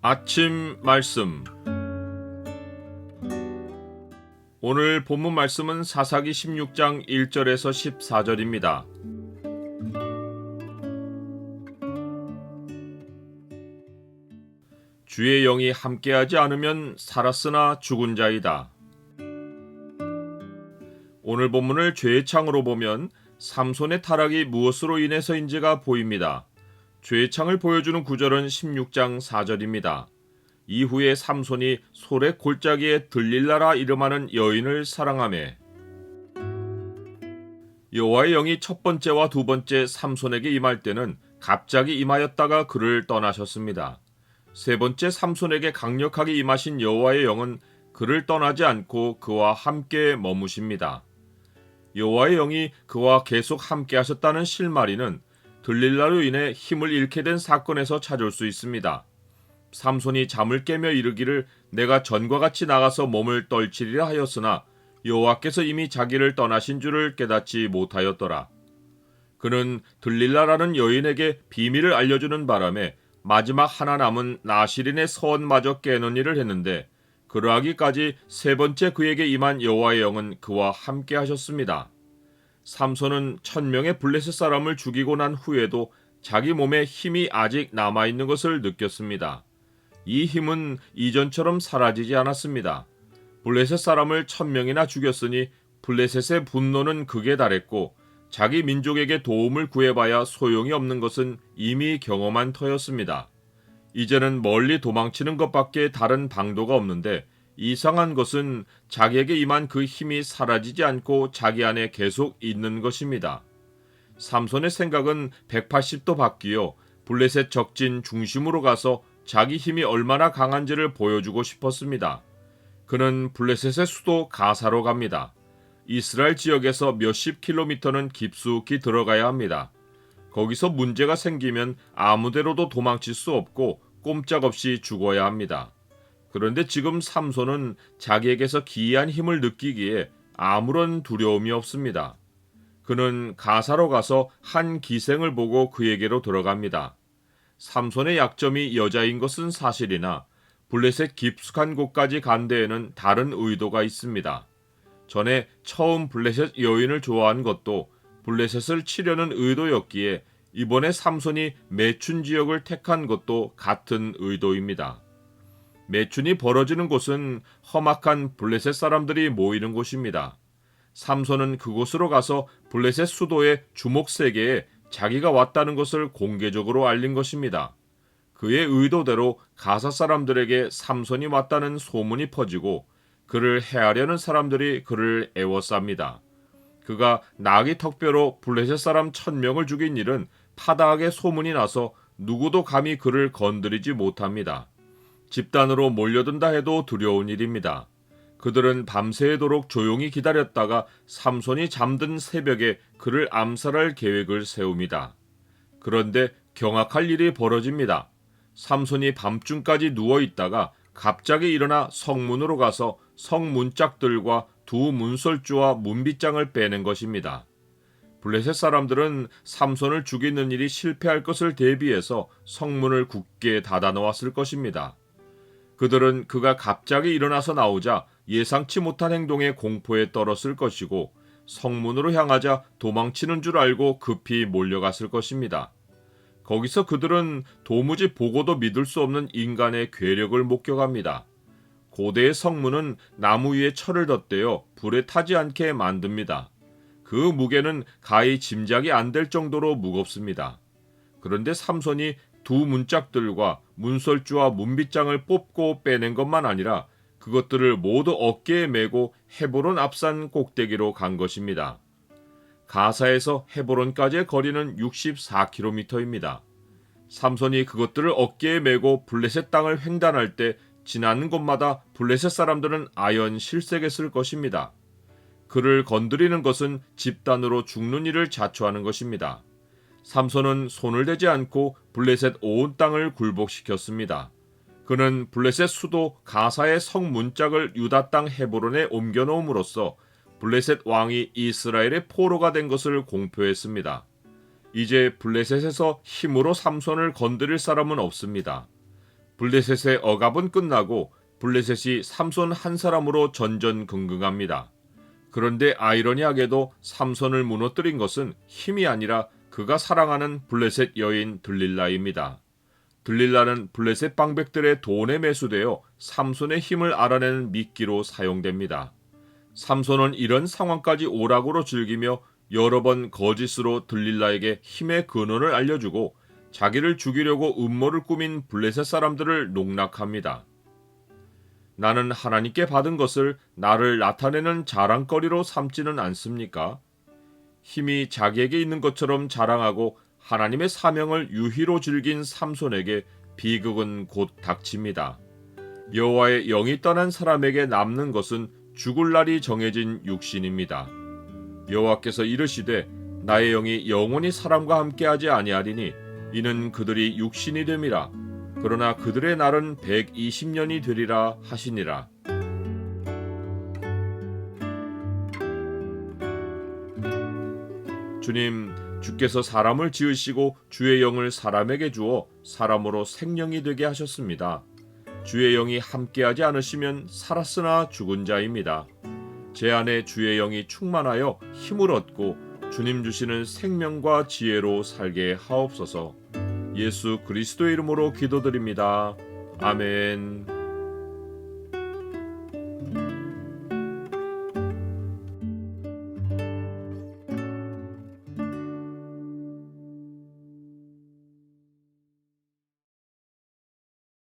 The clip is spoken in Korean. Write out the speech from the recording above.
아침 말씀 오늘 본문 말씀은 사사기 16장 1절에서 14절입니다. 주의 영이 함께하지 않으면 살았으나 죽은 자이다. 오늘 본문을 죄의 창으로 보면 삼손의 타락이 무엇으로 인해서인지가 보입니다. 죄의 창을 보여주는 구절은 16장 4절입니다. 이후에 삼손이 솔의 골짜기에 들릴라라 이름하는 여인을 사랑하매 여호와의 영이 첫 번째와 두 번째 삼손에게 임할 때는 갑자기 임하였다가 그를 떠나셨습니다. 세 번째 삼손에게 강력하게 임하신 여호와의 영은 그를 떠나지 않고 그와 함께 머무십니다. 여호와의 영이 그와 계속 함께 하셨다는 실마리는 들릴라로 인해 힘을 잃게 된 사건에서 찾을 수 있습니다. 삼손이 잠을 깨며 이르기를 내가 전과 같이 나가서 몸을 떨치리라 하였으나 여호와께서 이미 자기를 떠나신 줄을 깨닫지 못하였더라. 그는 들릴라라는 여인에게 비밀을 알려주는 바람에 마지막 하나 남은 나시린의 서원마저 깨는 일을 했는데 그러하기까지 세 번째 그에게 임한 여호와의 영은 그와 함께 하셨습니다. 삼손은 천명의 블레셋 사람을 죽이고 난 후에도 자기 몸에 힘이 아직 남아 있는 것을 느꼈습니다. 이 힘은 이전처럼 사라지지 않았습니다. 블레셋 사람을 천명이나 죽였으니 블레셋의 분노는 극에 달했고 자기 민족에게 도움을 구해봐야 소용이 없는 것은 이미 경험한 터였습니다. 이제는 멀리 도망치는 것밖에 다른 방도가 없는데 이상한 것은 자기에게 임한 그 힘이 사라지지 않고 자기 안에 계속 있는 것입니다. 삼손의 생각은 180도 바뀌어 블레셋 적진 중심으로 가서 자기 힘이 얼마나 강한지를 보여주고 싶었습니다. 그는 블레셋의 수도 가사로 갑니다. 이스라엘 지역에서 몇십 킬로미터는 깊숙이 들어가야 합니다. 거기서 문제가 생기면 아무데로도 도망칠 수 없고 꼼짝없이 죽어야 합니다. 그런데 지금 삼손은 자기에게서 기이한 힘을 느끼기에 아무런 두려움이 없습니다. 그는 가사로 가서 한 기생을 보고 그에게로 들어갑니다. 삼손의 약점이 여자인 것은 사실이나 블레셋 깊숙한 곳까지 간 데에는 다른 의도가 있습니다. 전에 처음 블레셋 여인을 좋아한 것도 블레셋을 치려는 의도였기에 이번에 삼손이 매춘 지역을 택한 것도 같은 의도입니다. 매춘이 벌어지는 곳은 험악한 블레셋 사람들이 모이는 곳입니다. 삼손은 그곳으로 가서 블레셋 수도의 주목 세계에 자기가 왔다는 것을 공개적으로 알린 것입니다. 그의 의도대로 가사 사람들에게 삼손이 왔다는 소문이 퍼지고 그를 해하려는 사람들이 그를 애워쌉니다. 그가 나귀 턱뼈로 블레셋 사람 천명을 죽인 일은 파다하게 소문이 나서 누구도 감히 그를 건드리지 못합니다. 집단으로 몰려든다 해도 두려운 일입니다. 그들은 밤새도록 조용히 기다렸다가 삼손이 잠든 새벽에 그를 암살할 계획을 세웁니다. 그런데 경악할 일이 벌어집니다. 삼손이 밤중까지 누워 있다가 갑자기 일어나 성문으로 가서 성문짝들과 두 문설주와 문빗장을 빼낸 것입니다. 블레셋 사람들은 삼손을 죽이는 일이 실패할 것을 대비해서 성문을 굳게 닫아 놓았을 것입니다. 그들은 그가 갑자기 일어나서 나오자 예상치 못한 행동에 공포에 떨었을 것이고 성문으로 향하자 도망치는 줄 알고 급히 몰려갔을 것입니다. 거기서 그들은 도무지 보고도 믿을 수 없는 인간의 괴력을 목격합니다. 고대의 성문은 나무 위에 철을 덧대어 불에 타지 않게 만듭니다. 그 무게는 가히 짐작이 안 될 정도로 무겁습니다. 그런데 삼손이 두 문짝들과 문설주와 문빗장을 뽑고 빼낸 것만 아니라 그것들을 모두 어깨에 메고 헤보론 앞산 꼭대기로 간 것입니다. 가사에서 헤보론까지의 거리는 64km입니다. 삼손이 그것들을 어깨에 메고 블레셋 땅을 횡단할 때 지나는 곳마다 블레셋 사람들은 아연 실색했을 것입니다. 그를 건드리는 것은 집단으로 죽는 일을 자초하는 것입니다. 삼손은 손을 대지 않고 블레셋 온 땅을 굴복시켰습니다. 그는 블레셋 수도 가사의 성 문짝을 유다 땅 헤브론에 옮겨 놓음으로써 블레셋 왕이 이스라엘의 포로가 된 것을 공표했습니다. 이제 블레셋에서 힘으로 삼손을 건드릴 사람은 없습니다. 블레셋의 억압은 끝나고 블레셋이 삼손 한 사람으로 전전긍긍합니다. 그런데 아이러니하게도 삼손을 무너뜨린 것은 힘이 아니라 그가 사랑하는 블레셋 여인 들릴라입니다. 들릴라는 블레셋 방백들의 돈에 매수되어 삼손의 힘을 알아내는 미끼로 사용됩니다. 삼손은 이런 상황까지 오락으로 즐기며 여러 번 거짓으로 들릴라에게 힘의 근원을 알려주고 자기를 죽이려고 음모를 꾸민 블레셋 사람들을 농락합니다. 나는 하나님께 받은 것을 나를 나타내는 자랑거리로 삼지는 않습니까? 힘이 자기에게 있는 것처럼 자랑하고 하나님의 사명을 유희로 즐긴 삼손에게 비극은 곧 닥칩니다. 여호와의 영이 떠난 사람에게 남는 것은 죽을 날이 정해진 육신입니다. 여호와께서 이르시되 나의 영이 영원히 사람과 함께하지 아니하리니 이는 그들이 육신이 됨이라 그러나 그들의 날은 120년이 되리라 하시니라. 주님, 주께서 사람을 지으시고 주의 영을 사람에게 주어 사람으로 생명이 되게 하셨습니다. 주의 영이 함께하지 않으시면 살았으나 죽은 자입니다. 제 안에 주의 영이 충만하여 힘을 얻고 주님 주시는 생명과 지혜로 살게 하옵소서. 예수 그리스도의 이름으로 기도드립니다. 아멘.